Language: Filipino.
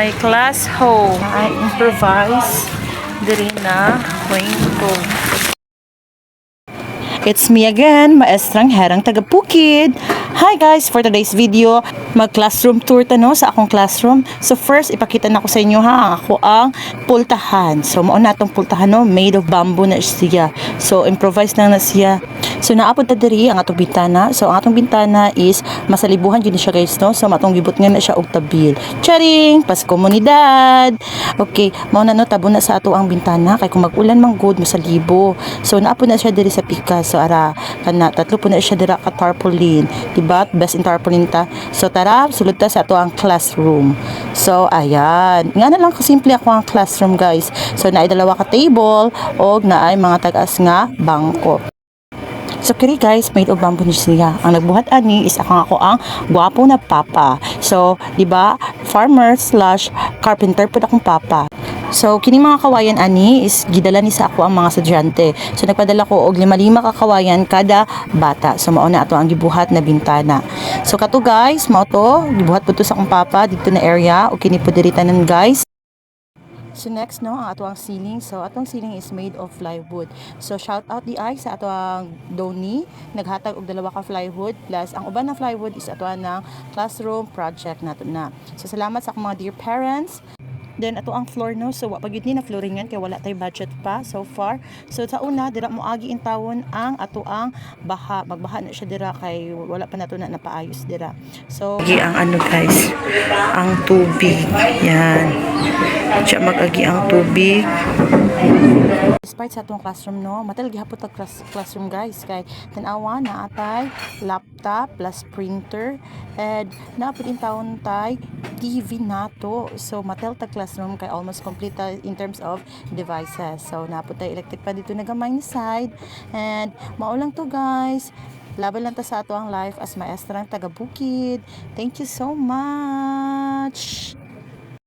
my class home. I improvise diri na rainbow. It's me again, maestrang herang taga Bukid. Hi guys, for today's video, mag-classroom tour tano sa akong classroom. So first, ipakita na ko sa inyo ha, ako ang pultahan. So mao na tong pultahan no, made of bamboo na siya. So improvise na na siya. So naapod ta diri ang atong bintana. So ang atong bintana is masalibuhan gyud siya guys no. So matong gibot nga na siya og tabil. Charing, pas komunidad. Okay, mao na no tabo na sa ato ang bintana kay kung mag-ulan man good masalibo. So naapod na siya diri sa pikas. So ara kana tatlo po na siya dira ka tarpaulin. Diba? Best in tarpaulin ta. So tara, sulod ta sa ato ang classroom. So ayan. Nga na lang kasimple ako ang classroom guys. So naay dalawa ka table og naay mga tagas nga bangko. So kiri guys, made of bamboo siya. Ang nagbuhat ani is ako ako ang gwapo na papa. So, di ba? Farmer slash carpenter po akong papa. So, kini mga kawayan ani is gidala ni sa ako ang mga estudyante. So, nagpadala ko og lima-lima ka kawayan kada bata. So, mao na ato ang gibuhat na bintana. So, kato guys, mao to, gibuhat po to sa akong papa dito na area. O kini po diri tanan guys. So next no, ang atuang ceiling. So atong ceiling is made of plywood. So shout out di ay sa atuang doni, naghatag og dalawa ka plywood plus ang uban na plywood is atuang ng classroom project nato na. So salamat sa akong mga dear parents. Then ato ang floor no, so wa pa gyud ni na flooringan kay wala tay budget pa so far. So sa una dira mo agi intawon ang ato ang baha, magbaha na siya dira kay wala pa nato na napaayos dira. So agi ang ano guys, ang tubig. Yan. Siya mag-agi ang tubig. Despite sa atong classroom no, matal gihapon tag class, classroom guys kay tan-awa na atay laptop plus printer and naapod in taon tay TV nato. So matel tag classroom kay almost complete ta in terms of devices. So naapod tay electric pa dito nagamay ni side and mao lang to guys. Laban lang ta sa ato ang life as maestrang taga Bukid. Thank you so much.